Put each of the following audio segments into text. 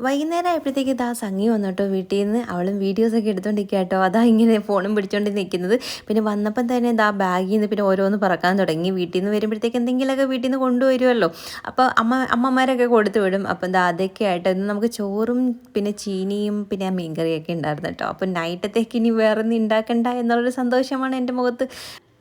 വൈകുന്നേരം ആയപ്പോഴത്തേക്ക് ഇതാ സംഗി വന്നു വീട്ടിൽ നിന്ന് അവളും വീഡിയോസൊക്കെ എടുത്തോണ്ടിരിക്കുക കേട്ടോ അതാ ഇങ്ങനെ ഫോണും പിടിച്ചോണ്ട് നിൽക്കുന്നത് പിന്നെ വന്നപ്പം തന്നെ ഇതാ ബാഗിൽ നിന്ന് പിന്നെ ഓരോന്ന് പറക്കാൻ തുടങ്ങി. വീട്ടിൽ നിന്ന് വരുമ്പോഴത്തേക്ക് എന്തെങ്കിലുമൊക്കെ വീട്ടിൽ നിന്ന് കൊണ്ടുവരുമല്ലോ അപ്പോൾ അമ്മ അമ്മമാരൊക്കെ കൊടുത്തു വിടും. അപ്പം എന്താ അതൊക്കെ ആയിട്ട് ഇന്ന് നമുക്ക് ചോറും പിന്നെ ചീനിയും പിന്നെ മീൻകറിയൊക്കെ ഉണ്ടായിരുന്നു കേട്ടോ അപ്പം നൈറ്റത്തേക്ക് ഇനി വേറെ ഒന്നും ഉണ്ടാക്കണ്ട എന്നുള്ളൊരു സന്തോഷമാണ് എന്റെ മുഖത്ത്.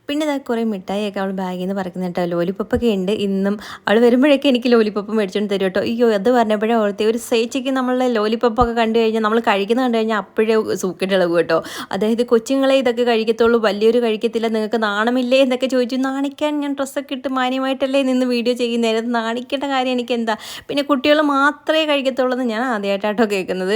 പിന്നെ ഇതാ കുറേ മിഠായിയൊക്കെ അവൾ ബാഗിൽ നിന്ന് പറക്കുന്ന കേട്ടോ. ലോലിപ്പപ്പൊക്കെ ഉണ്ട് ഇന്നും അവൾ വരുമ്പോഴൊക്കെ എനിക്ക് ലോലിപ്പപ്പ് മേടിച്ചുകൊണ്ട് തരും കേട്ടോ. അയ്യോ അത് പറഞ്ഞപ്പോഴേ ഓർത്തി ഒരു സേച്ചിക്ക് നമ്മളെ ലോലിപ്പപ്പൊക്കെ കണ്ടു കഴിഞ്ഞാൽ നമ്മൾ കഴിക്കുന്ന കണ്ടു കഴിഞ്ഞാൽ അപ്പോഴേ സൂക്കിട്ടിളകും കേട്ടോ. അതായത് കൊച്ചുങ്ങളെ ഇതൊക്കെ കഴിക്കത്തുള്ളൂ വലിയൊരു കഴിക്കത്തില്ല നിങ്ങൾക്ക് നാണമില്ലേ എന്നൊക്കെ ചോദിച്ചു. നാണിക്കാൻ ഞാൻ ഡ്രസ്സൊക്കെ ഇട്ട് മാന്യമായിട്ടല്ലേ നിന്ന് വീഡിയോ ചെയ്യുന്നതിന് നാണിക്കേണ്ട കാര്യം എനിക്ക് എന്താ പിന്നെ കുട്ടികൾ മാത്രമേ കഴിക്കത്തുള്ളൂ എന്ന് ഞാൻ ആദ്യമായിട്ടാട്ടോ കേൾക്കുന്നത്.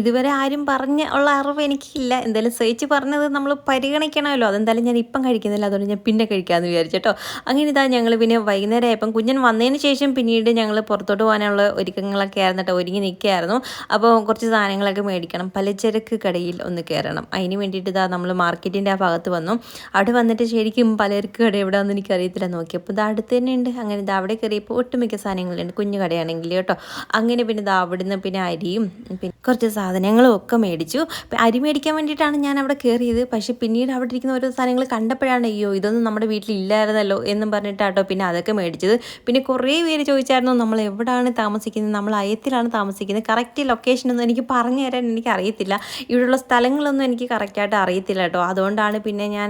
ഇതുവരെ ആരും പറഞ്ഞ ഉള്ള അറിവ് എനിക്കില്ല. എന്തായാലും സേച്ച് പറഞ്ഞത് നമ്മൾ പരിഗണിക്കണമല്ലോ. അതെന്തായാലും ഞാൻ ഇപ്പം കഴിക്കുന്നില്ല. അതുകൊണ്ട് ഞാൻ പിന്നെ കഴിക്കാമെന്ന് വിചാരിച്ചട്ടോ. അങ്ങനെ ഇതാ ഞങ്ങൾ പിന്നെ വൈകുന്നേരം ആയപ്പം കുഞ്ഞൻ വന്നതിന് ശേഷം പിന്നീട് ഞങ്ങൾ പുറത്തോട്ട് പോകാനുള്ള ഒരുക്കങ്ങളൊക്കെ ആയിരുന്നു കേട്ടോ ഒരുങ്ങി നിൽക്കുകയായിരുന്നു. അപ്പോൾ കുറച്ച് സാധനങ്ങളൊക്കെ മേടിക്കണം. പലചരക്ക് കടയിൽ ഒന്ന് കയറണം. അതിന് വേണ്ടിയിട്ട് ഇതാ നമ്മൾ മാർക്കറ്റിന്റെ ആ ഭാഗത്ത് വന്നു. അവിടെ വന്നിട്ട് ശരിക്കും പലചരക്ക് കട എവിടെയാണെന്ന് എനിക്കറിയത്തില്ല. നോക്കിയപ്പോൾ ഇത് അടുത്ത് തന്നെ ഉണ്ട് അങ്ങനെ ഇത് അവിടെ കയറിയപ്പോൾ ഒട്ടുമിക്ക സാധനങ്ങളുണ്ട്. കുഞ്ഞു കടയാണെങ്കിൽ കേട്ടോ. അങ്ങനെ പിന്നെ ഇത് നിന്ന് പിന്നെ അരിയും പിന്നെ കുറച്ച് സാധനങ്ങളും ഒക്കെ മേടിച്ചു. അരി മേടിക്കാൻ വേണ്ടിയിട്ടാണ് ഞാൻ അവിടെ കയറിയത്. പക്ഷേ പിന്നീട് അവിടെ ഇരിക്കുന്ന ഓരോ സാധനങ്ങൾ കണ്ടപ്പോഴാണ് അയ്യോ ഇതൊന്നും നമ്മുടെ വീട്ടിൽ ഇല്ലായിരുന്നല്ലോ എന്നും പറഞ്ഞിട്ടാട്ടോ പിന്നെ അതൊക്കെ മേടിച്ചത്. പിന്നെ കുറേ പേര് ചോദിച്ചായിരുന്നു നമ്മൾ എവിടെയാണ് താമസിക്കുന്നത്? നമ്മൾ അയത്തിലാണ് താമസിക്കുന്നത്. കറക്റ്റ് ലൊക്കേഷനൊന്നും എനിക്ക് പറഞ്ഞു തരാൻ എനിക്ക് അറിയത്തില്ല ഇവിടെയുള്ള സ്ഥലങ്ങളൊന്നും എനിക്ക് കറക്റ്റായിട്ട് അറിയത്തില്ല കേട്ടോ. അതുകൊണ്ടാണ് പിന്നെ ഞാൻ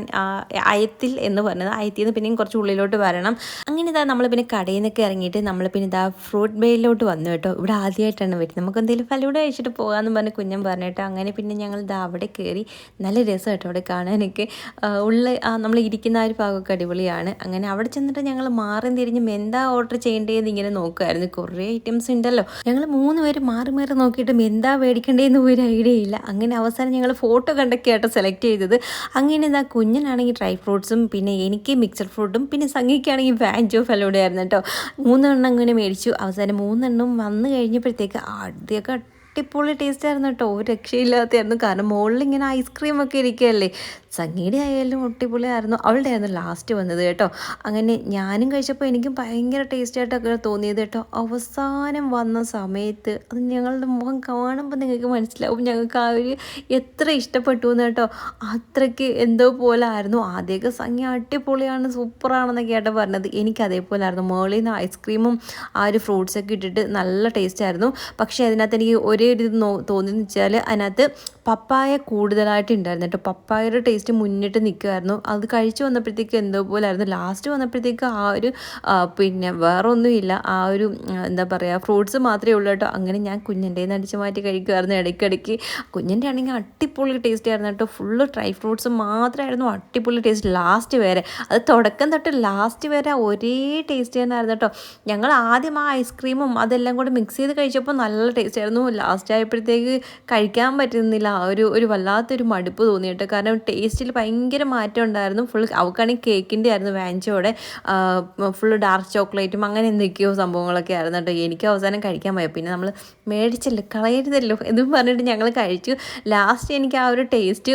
അയത്തിൽ എന്ന് പറഞ്ഞത്. അയത്തിൽ നിന്ന് പിന്നെയും കുറച്ച് ഉള്ളിലോട്ട് വരണം. അങ്ങനെ ഇതാ നമ്മൾ പിന്നെ കടയിൽ നിന്നൊക്കെ ഇറങ്ങിയിട്ട് നമ്മൾ പിന്നെ ഇതാ ഫ്രൂട്ട് ബേയിലോട്ട് വന്നു കേട്ടോ. ഇവിടെ ആദ്യമായിട്ടാണ് വരുന്നത്. നമുക്ക് എന്തെങ്കിലും ഫലൂടെ കഴിച്ചിട്ട് പോകാമെന്ന് പറഞ്ഞ് കുഞ്ഞൻ പറഞ്ഞു കേട്ടോ അങ്ങനെ പിന്നെ ഞങ്ങൾ ഇതാ അവിടെ കയറി നല്ല രസം കേട്ടോ അവിടെ കാണാനൊക്കെ. ഉള്ള നമ്മൾ ഇരിക്കുന്ന ആ ഒരു ഭാഗമൊക്കെ അടിപൊളിയാണ്. അങ്ങനെ അവിടെ ചെന്നിട്ട് ഞങ്ങൾ മാറി തിരിഞ്ഞ് എന്താ ഓർഡർ ചെയ്യേണ്ടതെന്ന് ഇങ്ങനെ നോക്കുമായിരുന്നു കുറേ ഐറ്റംസ് ഉണ്ടല്ലോ. ഞങ്ങൾ മൂന്ന് പേര് മാറി മാറി നോക്കിയിട്ട് എന്താ മേടിക്കേണ്ടതെന്ന് ഒരു ഐഡിയ ഇല്ല. അങ്ങനെ അവസാനം ഞങ്ങൾ ഫോട്ടോ കണ്ടൊക്കെയായിട്ട് സെലക്ട് ചെയ്തത്. അങ്ങനെ ഇതാ കുഞ്ഞിനാണെങ്കിൽ ഡ്രൈ ഫ്രൂട്ട്സും പിന്നെ എനിക്ക് മിക്സഡ് ഫ്രൂട്ടും പിന്നെ സംഘിക്കാണെങ്കിൽ വാഞ്ചോ ഫലോടെ ആയിരുന്നു കേട്ടോ. മൂന്നെണ്ണം അങ്ങനെ മേടിച്ചു. അവസാനം മൂന്നെണ്ണം വന്നു കഴിഞ്ഞപ്പോഴത്തേക്ക് ആദ്യമൊക്കെ അടിപൊളി ടേസ്റ്റ് ആയിരുന്നു കേട്ടോ. ഒരു രക്ഷയില്ലാത്തതായിരുന്നു. കാരണം മുകളിൽ ഇങ്ങനെ ഐസ്ക്രീം ഒക്കെ ഇരിക്കുകയല്ലേ. സംഗീയുടെ ആയാലും അടിപൊളിയായിരുന്നു. അവളുടെ ആയിരുന്നു ലാസ്റ്റ് വന്നത് കേട്ടോ. അങ്ങനെ ഞാനും കഴിച്ചപ്പോൾ എനിക്കും ഭയങ്കര ടേസ്റ്റ് ആയിട്ടൊക്കെ തോന്നിയത് കേട്ടോ. അവസാനം വന്ന സമയത്ത് അത് ഞങ്ങളുടെ മുഖം കാണുമ്പോൾ നിങ്ങൾക്ക് മനസ്സിലാവും ഞങ്ങൾക്ക് ആ ഒരു എത്ര ഇഷ്ടപ്പെട്ടു എന്ന് കേട്ടോ. അത്രയ്ക്ക് എന്തോ പോലെ ആയിരുന്നു. ആദ്യമൊക്കെ സംഗീ അടിപൊളിയാണ് സൂപ്പറാണെന്നൊക്കെ ആയിട്ട് പറഞ്ഞത്. എനിക്ക് അതേപോലെ ആയിരുന്നു. മുകളിൽ നിന്ന് ഐസ്ക്രീമും ആ ഒരു ഫ്രൂട്ട്സൊക്കെ ഇട്ടിട്ട് നല്ല ടേസ്റ്റ് ആയിരുന്നു. പക്ഷേ അതിനകത്ത് എനിക്ക് ഒരേ ഒരു ഇത് തോന്നിയെന്ന് വെച്ചാൽ അതിനകത്ത് പപ്പായ കൂടുതലായിട്ട് ഉണ്ടായിരുന്നു കേട്ടോ. പപ്പായയുടെ ടേസ്റ്റ് മുന്നിട്ട് നിൽക്കുമായിരുന്നു അത് കഴിച്ചു വന്നപ്പോഴത്തേക്ക് എന്തോ പോലായിരുന്നു. ലാസ്റ്റ് വന്നപ്പോഴത്തേക്ക് ആ ഒരു പിന്നെ വേറെ ഒന്നുമില്ല ആ ഒരു എന്താ പറയുക ഫ്രൂട്ട്സ് മാത്രമേ ഉള്ളൂ കേട്ടോ. അങ്ങനെ ഞാൻ കുഞ്ഞിന്റെ അടിച്ച് മാറ്റി കഴിക്കുമായിരുന്നു ഇടയ്ക്കിടയ്ക്ക്. കുഞ്ഞിന്റെ ആണെങ്കിൽ അടിപൊളി ടേസ്റ്റ് ആയിരുന്നു കേട്ടോ. ഫുള്ള് ഡ്രൈ ഫ്രൂട്ട്സ് മാത്രമായിരുന്നു അടിപൊളി ടേസ്റ്റ് ലാസ്റ്റ് വരെ. അത് തുടക്കം തൊട്ട് ലാസ്റ്റ് വരെ ഒരേ ടേസ്റ്റ് തന്നെയായിരുന്നു കേട്ടോ. ഞങ്ങൾ ആദ്യം ആ ഐസ്ക്രീമും അതെല്ലാം കൂടെ മിക്സ് ചെയ്ത് കഴിച്ചപ്പോൾ നല്ല ടേസ്റ്റ് ആയിരുന്നു. ലാസ്റ്റ് ആയപ്പോഴത്തേക്ക് കഴിക്കാൻ പറ്റുന്നില്ല. ഒരു ഒരു വല്ലാത്തൊരു മടുപ്പ് തോന്നി കേട്ടോ കാരണം ടേസ്റ്റിൽ ഭയങ്കര മാറ്റം ഉണ്ടായിരുന്നു. ഫുൾ അവക്കാണെങ്കിൽ കേക്കിന്റെ ആയിരുന്നു വാഞ്ചോടെ ഫുൾ ഡാർക്ക് ചോക്ലേറ്റും അങ്ങനെ എന്തൊക്കെയോ സംഭവങ്ങളൊക്കെ ആയിരുന്നു കേട്ടോ. എനിക്ക് അവസാനം കഴിക്കാൻ പോയാൽ പിന്നെ നമ്മൾ മേടിച്ചല്ലോ കളയരുതല്ലോ എന്നും പറഞ്ഞിട്ട് ഞങ്ങൾ കഴിച്ചു. ലാസ്റ്റ് എനിക്ക് ആ ഒരു ടേസ്റ്റ്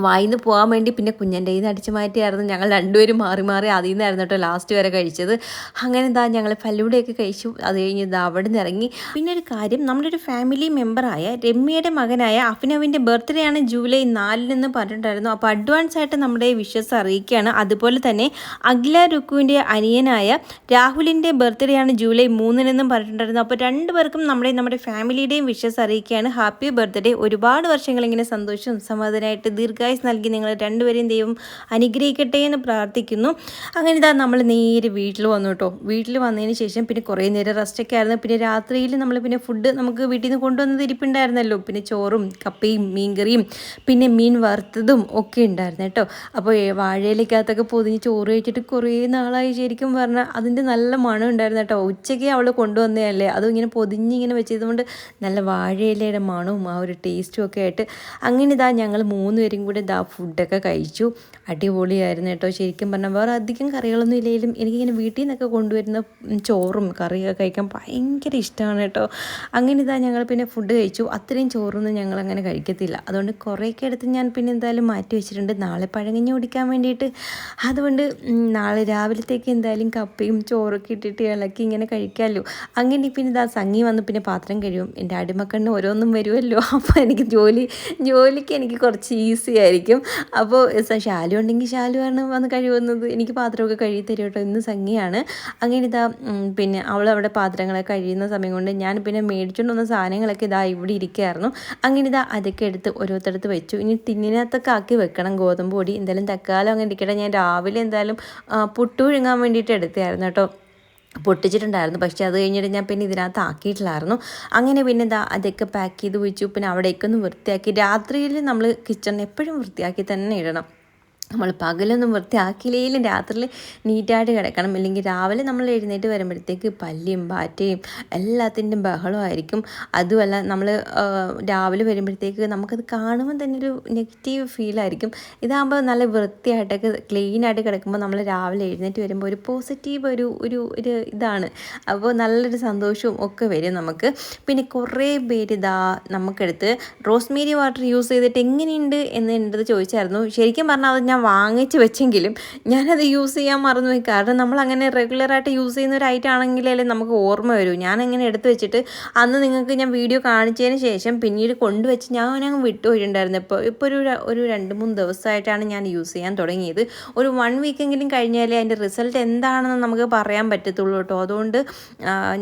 വായിന്ന് പോകാൻ വേണ്ടി പിന്നെ കുഞ്ഞന്റെ കയ്യിൽ നിന്ന് അടിച്ചു മാറ്റിയായിരുന്നു. ഞങ്ങൾ രണ്ടുപേരും മാറി മാറി അതിൽ നിന്നായിരുന്നു കേട്ടോ ലാസ്റ്റ് വരെ കഴിച്ചത്. അങ്ങനെ എന്താ ഞങ്ങൾ പല്ലൂടെയൊക്കെ കഴിച്ചു. അത് കഴിഞ്ഞ് ഇതാ അവിടെ നിന്ന് ഇറങ്ങി. പിന്നെ ഒരു കാര്യം നമ്മുടെ ഒരു ഫാമിലി മെമ്പറായ രമ്യയുടെ മകനായ അഭിനവിന്റെ ബർത്ത്ഡേ ആണ് ജൂലൈ നാലിനെന്ന് പറഞ്ഞിട്ടുണ്ടായിരുന്നു. അപ്പോൾ അഡ്വാൻസ് ആയിട്ട് നമ്മുടെ വിഷസ് അറിയിക്കുകയാണ്. അതുപോലെ തന്നെ അഖില രുക്കുവിന്റെ അനിയനായ രാഹുലിന്റെ ബർത്ത്ഡേ ആണ് ജൂലൈ മൂന്നിനെന്നും പറഞ്ഞിട്ടുണ്ടായിരുന്നു. അപ്പോൾ രണ്ടുപേർക്കും നമ്മുടെ നമ്മുടെ ഫാമിലിയുടെയും വിഷസ് അറിയിക്കുകയാണ്. ഹാപ്പി ബർത്ത്ഡേ ഒരുപാട് വർഷങ്ങൾ ഇങ്ങനെ സന്തോഷവും സമാധാനമായിട്ട് ദീർഘായുസ് നൽകി നിങ്ങൾ രണ്ടുപേരെയും ദൈവം അനുഗ്രഹിക്കട്ടെ എന്ന് പ്രാർത്ഥിക്കുന്നു. അങ്ങനെ ഇതാ നമ്മൾ നേരെ വീട്ടിൽ വന്നു കേട്ടോ. വീട്ടിൽ വന്നതിന് ശേഷം പിന്നെ കുറേ നേരം റെസ്റ്റൊക്കെ ആയിരുന്നു. പിന്നെ രാത്രിയിൽ നമ്മൾ പിന്നെ ഫുഡ് നമുക്ക് വീട്ടിൽ നിന്ന് കൊണ്ടുവന്നത് ഇരിപ്പുണ്ടായിരുന്നല്ലോ. പിന്നെ ചോറും കപ്പയും മീൻകറിയും പിന്നെ മീൻ വറുത്തതും ഒക്കെ ഉണ്ടായിരുന്നു കേട്ടോ. അപ്പോൾ വാഴയിലേക്കകത്തൊക്കെ പൊതിഞ്ഞ് ചോറ് കഴിച്ചിട്ട് കുറേ നാളായി ശരിക്കും പറഞ്ഞാൽ അതിന്റെ നല്ല മണം ഉണ്ടായിരുന്നു കേട്ടോ. ഉച്ചയ്ക്ക് അവൾ കൊണ്ടുവന്നതല്ലേ? അതും ഇങ്ങനെ പൊതിഞ്ഞിങ്ങനെ വെച്ചതുകൊണ്ട് നല്ല വാഴയിലയുടെ മണവും ആ ഒരു ടേസ്റ്റും ഒക്കെ ആയിട്ട്. അങ്ങനെ ഇതാ ഞങ്ങൾ മൂന്ന് പേരും കൂടി ഇവിടെ ദാ ഫുഡൊക്കെ കഴിച്ചു. അടിപൊളിയായിരുന്നു കേട്ടോ. ശരിക്കും പറഞ്ഞാൽ വേറെ അധികം കറികളൊന്നും ഇല്ലെങ്കിലും എനിക്കിങ്ങനെ വീട്ടിൽ നിന്നൊക്കെ കൊണ്ടുവരുന്ന ചോറും കറിയൊക്കെ കഴിക്കാൻ ഭയങ്കര ഇഷ്ടമാണ് കേട്ടോ. അങ്ങനെ ഇതാ ഞങ്ങൾ പിന്നെ ഫുഡ് കഴിച്ചു. അത്രയും ചോറൊന്നും ഞങ്ങൾ അങ്ങനെ കഴിക്കത്തില്ല. അതുകൊണ്ട് കുറേയൊക്കെ എടുത്ത് ഞാൻ പിന്നെ എന്തായാലും മാറ്റി വെച്ചിട്ടുണ്ട്. നാളെ പഴങ്ങഞ്ഞ് കുടിക്കാൻ വേണ്ടിയിട്ട്. അതുകൊണ്ട് നാളെ രാവിലത്തേക്ക് എന്തായാലും കപ്പയും ചോറൊക്കെ ഇട്ടിട്ട് ഇളക്കി ഇങ്ങനെ കഴിക്കാമല്ലോ അങ്ങനെ പിന്നെ ഇതാ സംഗി വന്ന് പിന്നെ പാത്രം കഴിയും എന്റെ അടിമക്കണ്ണ് ഓരോന്നും വരുമല്ലോ അപ്പോൾ എനിക്ക് ജോലി ജോലിക്ക് എനിക്ക് കുറച്ച് ഈസി ആയിരിക്കും അപ്പോൾ ശാലു ഉണ്ടെങ്കിൽ ശാലുവാണ് വന്ന് കഴിവുന്നത്. എനിക്ക് പാത്രമൊക്കെ കഴുകി തരും കേട്ടോ ഇന്ന് സംഗിയാണ് അങ്ങനെ ഇതാ പിന്നെ അവൾ അവിടെ പാത്രങ്ങളെ കഴിയുന്ന സമയം കൊണ്ട് ഞാൻ പിന്നെ മേടിച്ചുകൊണ്ട് വന്ന സാധനങ്ങളൊക്കെ ഇതാ ഇവിടെ ഇരിക്കുകയായിരുന്നു അങ്ങനെ ഇതാ അതൊക്കെ എടുത്ത് ഓരോരുത്തടുത്ത് വെച്ചു. ഇനി ടിന്നിനകത്തൊക്കെ ആക്കി വെക്കണം. ഗോതമ്പ് പൊടി എന്തായാലും തക്കാലം അങ്ങനെ ഇരിക്കട്ടെ. ഞാൻ രാവിലെ എന്തായാലും പുട്ടുഴുങ്ങാൻ വേണ്ടിയിട്ട് എടുത്തായിരുന്നു കേട്ടോ. പൊട്ടിച്ചിട്ടുണ്ടായിരുന്നു. പക്ഷേ അത് കഴിഞ്ഞിട്ട് ഞാൻ പിന്നെ ഇതിനകത്ത് ആക്കിയിട്ടില്ലായിരുന്നു. അങ്ങനെ പിന്നെ ഇതാ അതൊക്കെ പാക്ക് ചെയ്ത് വെച്ചു. പിന്നെ അവിടേക്കൊന്ന് വൃത്തിയാക്കി. രാത്രിയിൽ നമ്മൾ കിച്ചൺ എപ്പോഴും വൃത്തിയാക്കി തന്നെ ഇടണം. നമ്മൾ പകലൊന്നും വൃത്തിയാക്കിയില്ലെങ്കിലും രാത്രിയിൽ നീറ്റായിട്ട് കിടക്കണം. ഇല്ലെങ്കിൽ രാവിലെ നമ്മൾ എഴുന്നേറ്റ് വരുമ്പോഴത്തേക്ക് പല്ലിയും പാറ്റയും എല്ലാത്തിന്റെയും ബഹളമായിരിക്കും. അതുമല്ല നമ്മൾ രാവിലെ വരുമ്പോഴത്തേക്ക് നമുക്കത് കാണുമ്പോൾ തന്നെ ഒരു നെഗറ്റീവ് ഫീലായിരിക്കും ഇതാകുമ്പോൾ നല്ല വൃത്തിയായിട്ടൊക്കെ ക്ലീനായിട്ട് കിടക്കുമ്പോൾ നമ്മൾ രാവിലെ എഴുന്നേറ്റ് വരുമ്പോൾ ഒരു പോസിറ്റീവ് ഒരു ഒരു ഒരു ഇതാണ്. അപ്പോൾ നല്ലൊരു സന്തോഷവും ഒക്കെ വരും നമുക്ക്. പിന്നെ കുറേ പേര് ഇതാ നമുക്കെടുത്ത് റോസ്മേരി വാട്ടർ യൂസ് ചെയ്തിട്ട് എങ്ങനെയുണ്ട്? എന്ന് എന്റെ ചോദിച്ചായിരുന്നു. ശരിക്കും പറഞ്ഞാൽ അത് ഞാൻ വാങ്ങിച്ച് വെച്ചെങ്കിലും ഞാനത് യൂസ് ചെയ്യാൻ മറന്നു മറന്നുപോയി. കാരണം നമ്മൾ അങ്ങനെ റെഗുലറായിട്ട് യൂസ് ചെയ്യുന്ന ഒരു ഐറ്റം ആണെങ്കിലല്ലേ നമുക്ക് ഓർമ്മ വരൂ. ഞാനങ്ങനെ എടുത്തു വെച്ചിട്ട് അന്ന് നിങ്ങൾക്ക് ഞാൻ വീഡിയോ കാണിച്ചതിന് ശേഷം പിന്നീട് കൊണ്ടുവച്ച് ഞാൻ അങ്ങ് വിട്ടുപോയിട്ടുണ്ടായിരുന്നു ഇപ്പോൾ ഇപ്പോൾ ഒരു ഒരു രണ്ട് മൂന്ന് ദിവസമായിട്ടാണ് ഞാൻ യൂസ് ചെയ്യാൻ തുടങ്ങിയത്. ഒരു വൺ വീക്കെങ്കിലും കഴിഞ്ഞാലേ അതിന്റെ റിസൾട്ട് എന്താണെന്ന് നമുക്ക് പറയാൻ പറ്റത്തുള്ളൂ കേട്ടോ. അതുകൊണ്ട്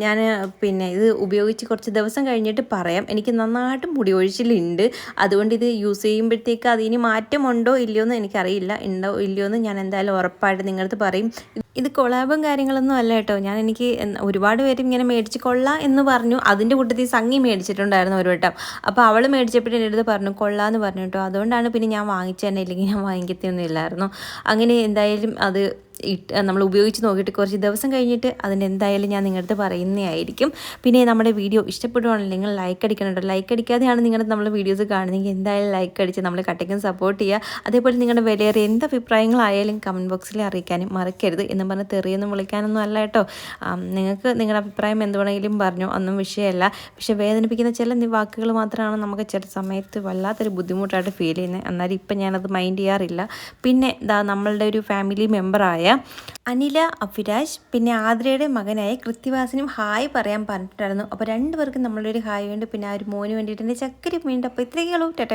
ഞാൻ പിന്നെ ഇത് ഉപയോഗിച്ച് കുറച്ച് ദിവസം കഴിഞ്ഞിട്ട് പറയാം. എനിക്ക് നന്നായിട്ട് മുടി ഒഴിച്ചിലുണ്ട് അതുകൊണ്ട് ഇത് യൂസ് ചെയ്യുമ്പോഴത്തേക്ക് അതിന് മാറ്റമുണ്ടോ ഇല്ലയോ എന്ന് എനിക്കറിയില്ല. ഉണ്ടോ ഇല്ലയോ എന്ന് ഞാൻ എന്തായാലും ഉറപ്പായിട്ട് നിങ്ങളടുത്ത് പറയും. ഇത് കൊളാബും കാര്യങ്ങളൊന്നും അല്ല കേട്ടോ. ഞാൻ എനിക്ക് ഒരുപാട് പേരും ഇങ്ങനെ മേടിച്ച് കൊള്ളാം എന്ന് പറഞ്ഞു. അതിന്റെ കൂട്ടത്തിൽ സംഗി മേടിച്ചിട്ടുണ്ടായിരുന്നു ഒരു വട്ടം. അപ്പോൾ അവൾ മേടിച്ചപ്പോഴും എന്റെ അടുത്ത് പറഞ്ഞു കൊള്ളാമെന്ന് പറഞ്ഞു കേട്ടോ. അതുകൊണ്ടാണ് പിന്നെ ഞാൻ വാങ്ങിച്ചു തന്നെ ഇല്ലെങ്കിൽ ഞാൻ വാങ്ങിക്കത്തൊന്നും ഇല്ലായിരുന്നു. അങ്ങനെ എന്തായാലും അത് നമ്മൾ ഉപയോഗിച്ച് നോക്കിയിട്ട് കുറച്ച് ദിവസം കഴിഞ്ഞിട്ട് അതിന്റെ എന്തായാലും ഞാൻ നിങ്ങളുടെ പറയുന്നതായിരിക്കും പിന്നെ നമ്മുടെ വീഡിയോ ഇഷ്ടപ്പെടുവാണെങ്കിൽ നിങ്ങൾ ലൈക്ക് അടിക്കണം ലൈക്ക് അടിക്കാതെയാണ് നിങ്ങളുടെ നമ്മൾ വീഡിയോസ് കാണുന്നതെങ്കിൽ എന്തായാലും ലൈക്ക് അടിച്ച് നമ്മൾ കട്ടയ്ക്കും സപ്പോർട്ട് ചെയ്യുക. അതേപോലെ നിങ്ങളുടെ വിലയേറിയ എന്ത് അഭിപ്രായങ്ങളായാലും കമന്റ് ബോക്സിൽ അറിയിക്കാനും മറക്കരുത് എന്നും പറഞ്ഞ് തെറിയൊന്നും വിളിക്കാനൊന്നും അല്ല കേട്ടോ നിങ്ങൾക്ക് നിങ്ങളുടെ അഭിപ്രായം എന്ത് വേണമെങ്കിലും പറഞ്ഞു ഒന്നും വിഷയമല്ല. പക്ഷേ വേദനിപ്പിക്കുന്ന ചില വാക്കുകൾ മാത്രമാണ് നമുക്ക് ചില സമയത്ത് വല്ലാത്തൊരു ബുദ്ധിമുട്ടായിട്ട് ഫീൽ ചെയ്യുന്നത്. എന്നാലും ഇപ്പം ഞാനത് മൈൻഡ് ചെയ്യാറില്ല. പിന്നെ നമ്മളുടെ ഒരു ഫാമിലി മെമ്പറായ അനില അഭിരാജ് പിന്നെ ആദ്രയുടെ മകനായ കൃത്യവാസിനും ഹായ് പറയാൻ പറഞ്ഞിട്ടായിരുന്നു അപ്പോൾ രണ്ടുപേർക്കും നമ്മളൊരു ഹായ് വേണ്ടി പിന്നെ ആ ഒരു മോന് വേണ്ടിയിട്ട് എന്റെ ചക്കരി വേണ്ടി അപ്പോൾ ഇത്രയൊക്കെ ഉള്ളൂ. ടെറ്റ